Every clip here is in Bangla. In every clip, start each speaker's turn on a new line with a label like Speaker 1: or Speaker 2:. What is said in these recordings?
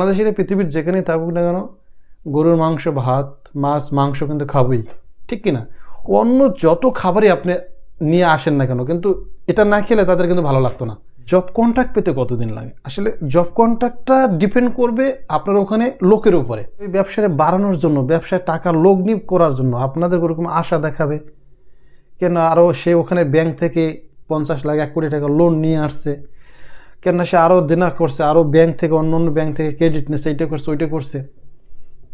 Speaker 1: বাংলাদেশের পৃথিবীর যেখানেই থাকুক না কেন, গরুর মাংস, ভাত, মাছ, মাংস কিন্তু খাবই, ঠিক কি না অন্য যত খাবারই আপনি নিয়ে আসেন না কেন, কিন্তু এটা না খেলে তাদের কিন্তু ভালো লাগতো না। জব কন্ট্রাক্ট পেতে কতদিন লাগে? আসলে জব কন্ট্রাক্টটা ডিপেন্ড করবে আপনার ওখানে লোকের উপরে। ওই ব্যবসাটা বাড়ানোর জন্য, ব্যবসায় টাকা লগ্নি করার জন্য আপনাদের ওরকম আশা দেখাবে? কেন আরও সে ওখানে ব্যাংক থেকে পঞ্চাশ লাখ, এক কোটি টাকা লোন নিয়ে আসছে। কেন সে আরও দেনা করছে আরও ব্যাংক থেকে অন্য অন্য ব্যাংক থেকে ক্রেডিট নিচ্ছে এইটা করছে, ওইটা করছে।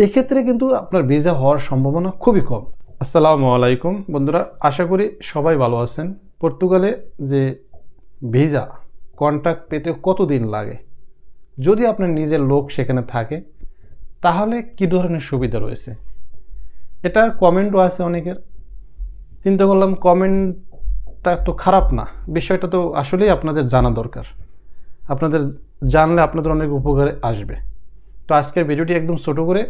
Speaker 1: এক্ষেত্রে কিন্তু আপনার ভিসা হওয়ার সম্ভাবনা খুবই কম। আসসালামু আলাইকুম, বন্ধুরা, আশা করি সবাই ভালো আছেন। পর্তুগালে যে ভিসা কন্ট্রাক্ট পেতে কতদিন লাগে? যদি আপনার নিজের লোক সেখানে থাকে, তাহলে কী ধরনের সুবিধা রয়েছে? এটার কমেন্টও আছে অনেকের। চিন্তা করলাম কমেন্টটা তো খারাপ না, বিষয়টা তো আসলেই আপনাদের জানা দরকার। আপনাদের জানলে আপনাদের অনেক উপকারে আসবে। তো আজকের ভিডিওটি একদম ছোট করে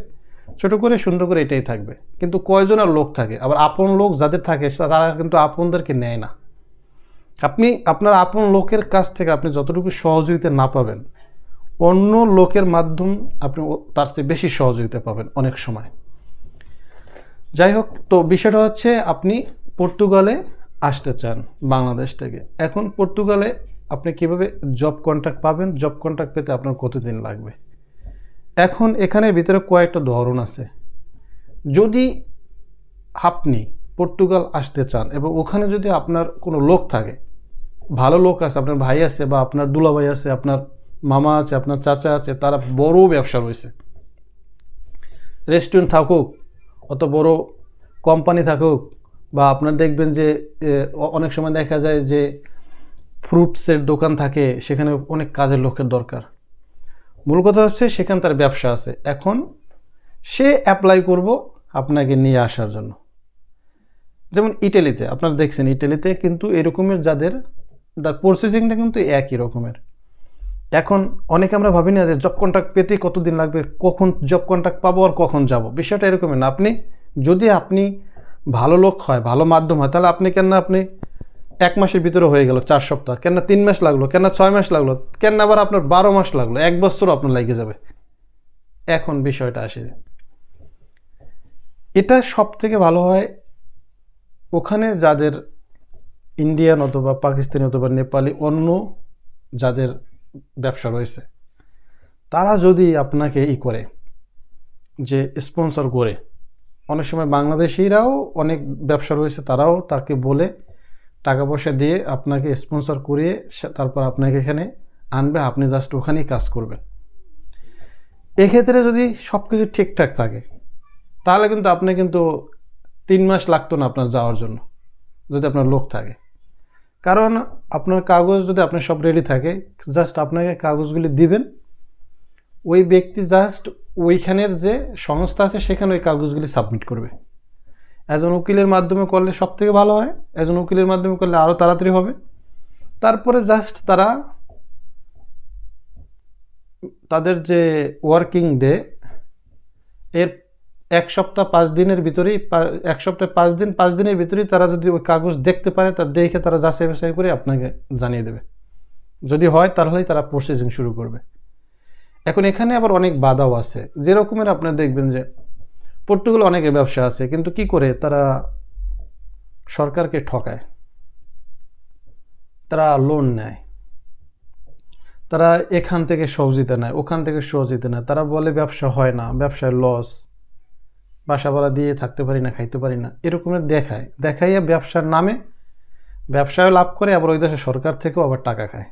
Speaker 1: ছোট করে সুন্দর করে এটাই থাকবে। কিন্তু কয়জন আর লোক থাকে? আবার আপন লোক যাদের থাকে তারা কিন্তু আপনদেরকে নেয় না। আপনি, আপনার আপন লোকের কাছ থেকে আপনি যতটুকু সহযোগিতা না পাবেন, অন্য লোকের মাধ্যম আপনি তার চেয়ে বেশি সহযোগিতা পাবেন অনেক সময়। যাই হোক, তো বিষয়টা হচ্ছে আপনি পর্তুগালে আসতে চান বাংলাদেশ থেকে। এখন পর্তুগালে আপনি কীভাবে জব কন্ট্রাক্ট পাবেন? জব কন্ট্রাক্ট পেতে আপনার কতদিন লাগবে? এখন এখানে ভিতরে কয়েকটা ধরন আছে। যদি আপনি পর্তুগাল আসতে চান এবং ওখানে যদি আপনার কোনো লোক থাকে, ভালো লোক আছে, আপনার ভাই আছে বা আপনার দুলাভাই আছে, আপনার মামা আছে, আপনার চাচা আছে, তারা বড় ব্যবসা রয়েছে। রেস্টুরেন্ট থাকুক, অত বড় কোম্পানি থাকুক বা আপনার দেখবেন যে অনেক সময় দেখা যায় যে ফ্রুটসের দোকান থাকে, সেখানে অনেক কাজের লোকের দরকার। মূল কথা হচ্ছে সেখানে তার ব্যবসা আছে। এখন সে অ্যাপ্লাই করব আপনাকে নিয়ে আসার জন্য। যেমন ইটালিতে, আপনারা দেখছেন ইটালিতে কিন্তু এরকমের যাদের, তার প্রসেসিংটা কিন্তু একই রকমের। এখন অনেকে আমরা ভাবি না যে জব কন্ট্রাক্ট পেতে কতদিন লাগবে, কখন জব কন্ট্রাক্ট পাবো আর কখন যাব। বিষয়টা এরকমই না। আপনি, যদি আপনি ভালো লোক হয়, ভালো মাধ্যম হয়, তাহলে আপনি কেন আপনি এক মাসের ভিতরে হয়ে গেল, চার সপ্তাহ। কেননা তিন মাস লাগল, কেননা ছয় মাস লাগল কেন আবার আপনার বারো মাস লাগল, এক বছরও আপনার লেগে যাবে। এখন বিষয়টা আসে এটা সব থেকে ভালো হয় ওখানে যাদের ইন্ডিয়ান অথবা পাকিস্তানি অথবা নেপালি অন্য যাদের ব্যবসা রয়েছে, তারা যদি আপনাকে ই করে, যে স্পন্সর করে, অনেক সময় বাংলাদেশিরাও অনেক ব্যবসা রয়েছে, তারাও তাকে বলে টাকা পয়সা দিয়ে আপনাকে স্পন্সর করিয়ে তারপর আপনাকে এখানে আনবে, আপনি জাস্ট ওখানেই কাজ করবেন। এক্ষেত্রে যদি সব কিছু ঠিকঠাক থাকে, তাহলে কিন্তু আপনি কিন্তু তিন মাস লাগতো না আপনার যাওয়ার জন্য, যদি আপনার লোক থাকে। কারণ আপনার কাগজ যদি আপনার সব রেডি থাকে জাস্ট আপনাকে কাগজগুলি দিবেন, ওই ব্যক্তি জাস্ট ওইখানের যে সংস্থা আছে, সেখানে ওই কাগজগুলি সাবমিট করবে। একজন উকিলের মাধ্যমে করলে সব থেকে ভালো হয় একজন উকিলের মাধ্যমে করলে আরও তাড়াতাড়ি হবে। তারপরে জাস্ট তারা তাদের যে ওয়ার্কিং ডে এর এক সপ্তাহ পাঁচ দিনের ভিতরেই এক সপ্তাহ পাঁচ দিন, পাঁচ দিনের ভিতরেই তারা যদি ওই কাগজ দেখতে পারে, তা দেখে তারা যাচাই বাছাই করে আপনাকে জানিয়ে দেবে। যদি হয়, তাহলেই তারা প্রসেসিং শুরু করবে। এখন এখানে আবার অনেক বাধাও আছে। যেরকমের আপনারা দেখবেন যে পর্তুগালে অনেকের ব্যবসা আছে, কিন্তু কি করে তারা সরকারকে ঠকায়? তারা লোন নেয়। তারা এখান থেকে সহজিতে নেয়, ওখান থেকে সহজিতে নেয়। তারা বলে ব্যবসা হয় না, ব্যবসায় লস বাসা ভাড়া দিয়ে থাকতে পারি না, খাইতে পারি না। এরকমের দেখায়। দেখাইয়া ব্যবসার নামে ব্যবসায় লাভ করে আবার ওই দেশে সরকার থেকেও আবার টাকা খায়।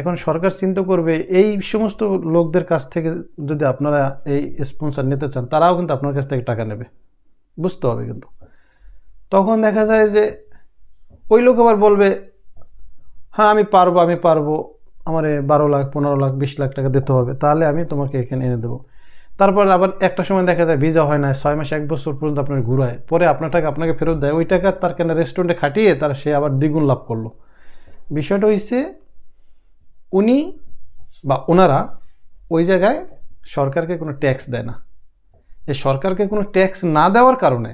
Speaker 1: এখন সরকার চিন্তা করবে, এই সমস্ত লোকদের কাছ থেকে যদি আপনারা এই স্পন্সর নিতে চান, তারাও কিন্তু আপনার কাছ থেকে টাকা নেবে। বুঝতে হবে কিন্তু। তখন দেখা যায় যে ওই লোক আবার বলবে হ্যাঁ আমি পারব আমি পারব, আমার বারো লাখ, পনেরো লাখ, বিশ লাখ টাকা দিতে হবে, তাহলে আমি তোমাকে এখানে এনে দেবো। তারপর আবার একটা সময় দেখা যায় ভিজা হয় না, ছয় মাস, এক বছর পর্যন্ত আপনার ঘুরায়, পরে আপনার টাকা আপনাকে ফেরত দেয়, ওই টাকা তার কেন রেস্টুরেন্টে খাটিয়ে তার সে আবার দ্বিগুণ লাভ করল। বিষয়টা হচ্ছে উনি বা ওনারা ওই জায়গায় সরকারকে কোনো ট্যাক্স দেয় না। এই সরকারকে কোনো ট্যাক্স না দেওয়ার কারণে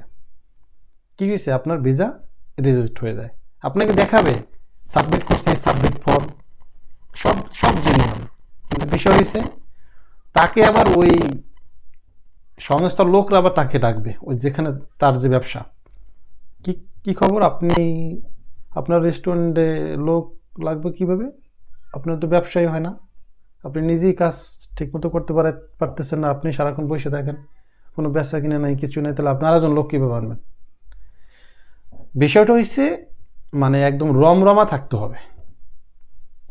Speaker 1: কী হয়েছে? আপনার ভিসা রিজেক্ট হয়ে যায়। আপনাকে দেখাবে সাবমিট করছে সাবমিট ফর্ম সব সব জেনুইন কিন্তু বিষয় হয়েছে, তাকে আবার ওই সংস্থার লোকরা আবার তাকে ডাকবে, ওই যেখানে তার যে ব্যবসা। কি কি খবর? আপনি, আপনার রেস্টুরেন্টে লোক লাগবে কীভাবে? আপনার তো ব্যবসায়ী হয় না। আপনি নিজেই কাজ ঠিকমতো করতে পারে, পারতেছেন না, আপনি সারাক্ষণ বসে থাকেন, কোনো ব্যবসা কিনে নাই, কিছু নেই, তাহলে আপনার একজন লোক কীভাবে আনবেন? বিষয়টা হচ্ছে মানে একদম রমরমা থাকতে হবে।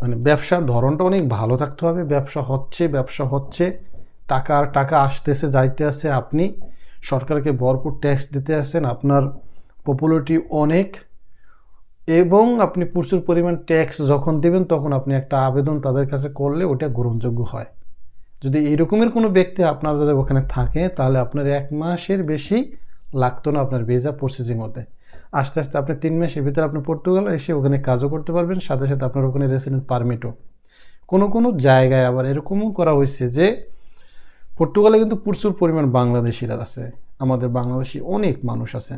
Speaker 1: মানে ব্যবসার ধরনটা অনেক ভালো থাকতে হবে, ব্যবসা হচ্ছে ব্যবসা হচ্ছে, টাকা আর টাকা আসতেছে, যাইতে আছে, আপনি সরকারকে ভরপুর ট্যাক্স দিতে আছেন, আপনার পপুলারিটি অনেক এবং আপনি প্রচুর পরিমাণ ট্যাক্স যখন দেবেন, তখন আপনি একটা আবেদন তাদের কাছে করলে ওটা গ্রহণযোগ্য হয়। যদি এরকমের কোনো ব্যক্তি আপনার যদি ওখানে থাকে, তাহলে আপনার এক মাসের বেশি লাগতো না আপনার ভিসা প্রসেসিং হতে। আস্তে আস্তে আপনি তিন মাসের ভিতরে আপনি পর্তুগাল এসে ওখানে কাজও করতে পারবেন, সাথে সাথে আপনার ওখানে রেসিডেন্ট পারমিটও কোনো কোনো জায়গায় আবার এরকমও করা হয়েছে যে, পর্তুগালে কিন্তু প্রচুর পরিমাণ বাংলাদেশিরা আছে। আমাদের বাংলাদেশি অনেক মানুষ আছে।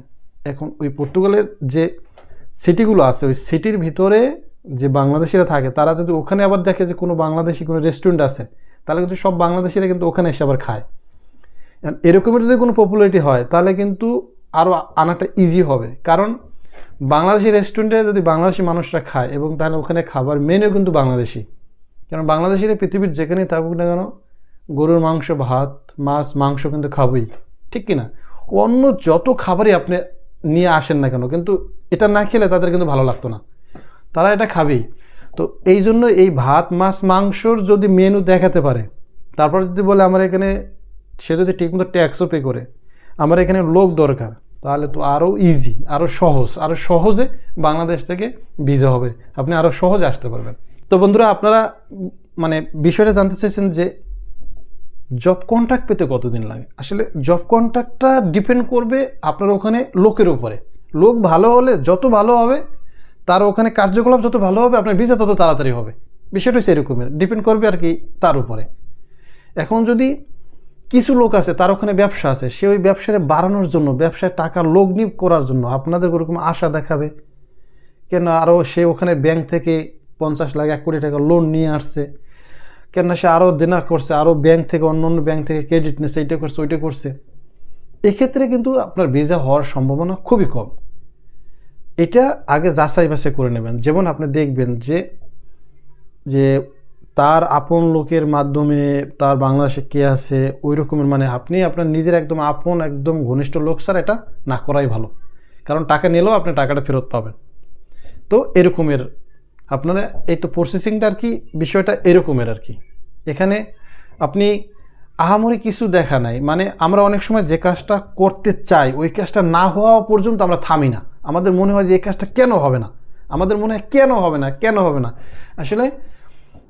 Speaker 1: এখন ওই পর্তুগালের যে সিটিগুলো আছে, ওই সিটির ভিতরে যে বাংলাদেশিরা থাকে, তারা যদি ওখানে আবার দেখে যে কোনো বাংলাদেশি কোনো রেস্টুরেন্ট আছে, তাহলে কিন্তু সব বাংলাদেশিরা কিন্তু ওখানে এসে আবার খায়। এরকমের যদি কোনো পপুলারিটি হয়, তাহলে কিন্তু আরও আনাটা ইজি হবে। কারণ বাংলাদেশি রেস্টুরেন্টে যদি বাংলাদেশি মানুষরা খায় এবং তাহলে ওখানে খাবার মেনু কিন্তু বাংলাদেশি। কারণ বাংলাদেশিরা পৃথিবীর যেখানেই থাকুক না কেন, গরুর মাংস, ভাত, মাছ, মাংস কিন্তু খাবই। ঠিক কিনা? অন্য যত খাবারই আপনি নিয়ে আসেন না কেন? কিন্তু এটা না খেলে তাদের কিন্তু ভালো লাগতো না। তারা এটা খাবেই। তো এই জন্য এই ভাত, মাছ, মাংসর যদি মেনু দেখাতে পারে, তারপর যদি বলে আমার এখানে, সে যদি ঠিকমতো ট্যাক্সও পে করে, আমার এখানে লোক দরকার, তাহলে তো আরও ইজি আরও সহজ আরও সহজে বাংলাদেশ থেকে ভিজা হবে। আপনি আরও সহজে আসতে পারবেন। তো বন্ধুরা, আপনারা মানে বিষয়টা জানতে চাইছেন যে জব কন্ট্রাক্ট পেতে কতদিন লাগে? আসলে জব কন্ট্রাক্টটা ডিপেন্ড করবে আপনার ওখানে লোকের উপরে। লোক ভালো হলে যত ভালো হবে, তার ওখানে কার্যকলাপ যত ভালো হবে, আপনার ভিসা তত তাড়াতাড়ি হবে। বিষয়টা হচ্ছে এরকমের ডিপেন্ড করবে আর কি তার উপরে। এখন যদি কিছু লোক আছে, তার ওখানে ব্যবসা আছে, সে ওই ব্যবসাটা বাড়ানোর জন্য, ব্যবসায় টাকা লগ্নি করার জন্য আপনাদের ওরকম আশা দেখাবে? কেন আরও সে ওখানে ব্যাংক থেকে পঞ্চাশ লাখ, এক কোটি টাকা লোন নিয়ে আসছে। কেন সে আরও দেনা করছে আরও ব্যাংক থেকে অন্য অন্য ব্যাংক থেকে ক্রেডিট নিচ্ছে এইটা করছে, ওইটা করছে। এক্ষেত্রে কিন্তু আপনার ভিসা হওয়ার সম্ভাবনা খুবই কম। এটা আগে যাচাই বাছাই করে নেবেন। যেমন আপনি দেখবেন যে যে তার আপন লোকের মাধ্যমে তার বাংলাদেশে কে আছে ওই রকমের মানে আপনি আপনার নিজের একদম আপন, একদম ঘনিষ্ঠ লোক স্যার এটা না করাই ভালো। কারণ টাকা নিলেও আপনি টাকাটা ফেরত পাবেন। তো এরকমের আপনারা এই তো প্রসেসিংটা আর কি, বিষয়টা এরকমের আর কি। এখানে আপনি আহামরি কিছু দেখা নাই। মানে আমরা অনেক সময় যে কাজটা করতে চাই, ওই কাজটা না হওয়া পর্যন্ত আমরা থামি না। আমাদের মনে হয় যে এই কাজটা কেন হবে না? আমাদের মনে হয় কেন হবে না, কেন হবে না? আসলে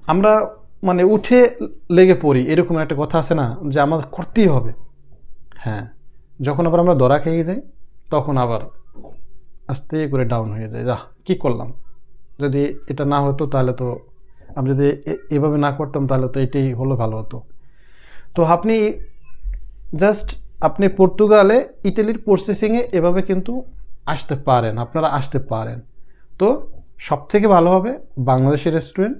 Speaker 1: আমরা মানে উঠে লেগে পড়ি, এরকম একটা কথা আছে না, যে আমাদের করতেই হবে। হ্যাঁ যখন আবার আমরা দরা খেয়ে যাই, তখন আবার আস্তে করে ডাউন হয়ে যায় যা কী করলাম? যদি এটা না হতো, তাহলে তো আমি যদি এভাবে না করতাম, তাহলে তো এটাই হলো ভালো হতো। তো আপনি জাস্ট আপনি পর্তুগালে ইটালির প্রসেসিংয়ে এভাবে কিন্তু আসতে পারেন, আপনারা আসতে পারেন। তো সব থেকে ভালো হবে বাংলাদেশি রেস্টুরেন্ট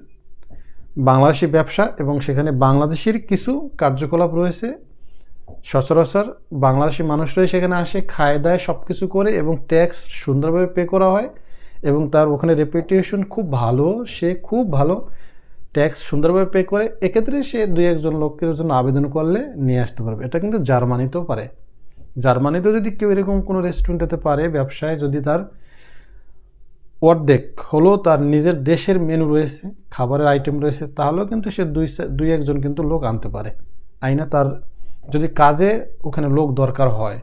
Speaker 1: বাংলাদেশি ব্যবসা এবং সেখানে বাংলাদেশের কিছু কার্যকলাপ রয়েছে। সচরাচর বাংলাদেশি মানুষরাই সেখানে আসে, খায়, দায় সব কিছু করে এবং ট্যাক্স সুন্দরভাবে পে করা হয়। এবং তার ওখানে রেপুটেশন খুব ভালো, সে খুব ভালো ট্যাক্স সুন্দরভাবে পে করে। এক্ষেত্রে সে দুই একজন লোকের জন্য আবেদন করলে নিয়ে আসতে পারবে। এটা কিন্তু জার্মানিতেও পারে। জার্মানিতেও যদি কেউ এরকম কোনো রেস্টুরেন্টেতে পারে, ব্যবসায় যদি তার অর্ধেক হলো, তার নিজের দেশের মেনু রয়েছে, খাবারের আইটেম রয়েছে, তাহলেও কিন্তু সে দুই দুই একজন কিন্তু লোক আনতে পারে। আইনা তার যদি কাজে ওখানে লোক দরকার হয়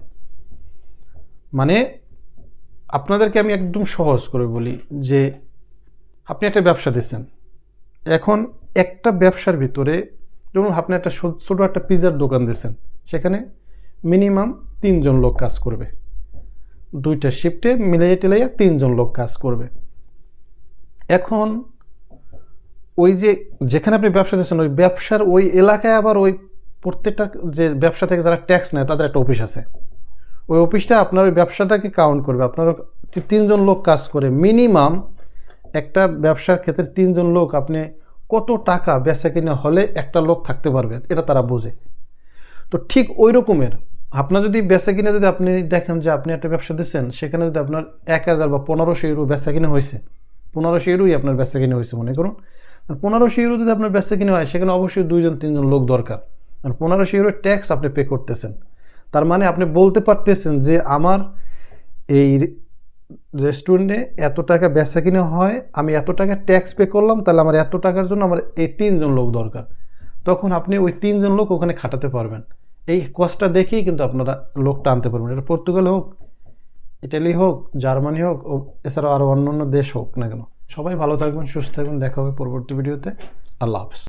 Speaker 1: মানে আপনাদেরকে আমি একদম সহজ করে বলি যে আপনি একটা ব্যবসা দিচ্ছেন। এখন একটা ব্যবসার ভিতরে যেমন আপনি একটা ছোটো একটা পিজার দোকান দিচ্ছেন, সেখানে মিনিমাম তিনজন লোক কাজ করবে। দুইটা শিফটে মিলাইয়া টিলাইয়া তিনজন লোক কাজ করবে। এখন ওই যে যেখানে আপনি ব্যবসা দিচ্ছেন, ওই ব্যবসার ওই এলাকায় আবার ওই প্রত্যেকটা যে ব্যবসা থেকে যারা ট্যাক্স নেয়, তাদের একটা অফিস আছে। ওই অফিসটা আপনার ওই ব্যবসাটাকে কাউন্ট করবে। আপনার তিনজন লোক কাজ করে। মিনিমাম একটা ব্যবসার ক্ষেত্রে তিনজন লোক আপনি কত টাকা বেচা কিনে হলে একটা লোক থাকতে পারবে, এটা তারা বোঝে। তো ঠিক ওই রকমের আপনার যদি বেচা কিনে যদি আপনি দেখেন যে আপনি একটা ব্যবসা দিচ্ছেন, সেখানে যদি আপনার এক হাজার বা পনেরোশো ইউরো বেচা কিনে হয়েছে, পনেরোশো ইউরোই আপনার বেচা কিনে হয়েছে মনে করুন। আর পনেরোশো ইউরো যদি আপনার বেচা কিনে হয়, সেখানে অবশ্যই দুইজন, তিনজন লোক দরকার। আর পনেরোশো ইউরো ট্যাক্স আপনি পে করতেছেন। তার মানে আপনি বলতে পারতেছেন যে আমার এই রেস্টুরেন্টে এত টাকা বেচা কিনে হয়, আমি এত টাকা ট্যাক্স পে করলাম, তাহলে আমার এত টাকার জন্য আমার এই তিনজন লোক দরকার। তখন আপনি ওই তিনজন লোক ওখানে খাটাতে পারবেন। এই কষ্টটা দেখেই কিন্তু আপনারা লোকটা আনতে পারবেন। এটা পর্তুগাল হোক ইটালি হোক জার্মানি হোক এছাড়াও আরও অন্য অন্য দেশ হোক না কেন। সবাই ভালো থাকবেন, সুস্থ থাকবেন। দেখা হবে পরবর্তী ভিডিওতে আল্লাহ হাফেজ।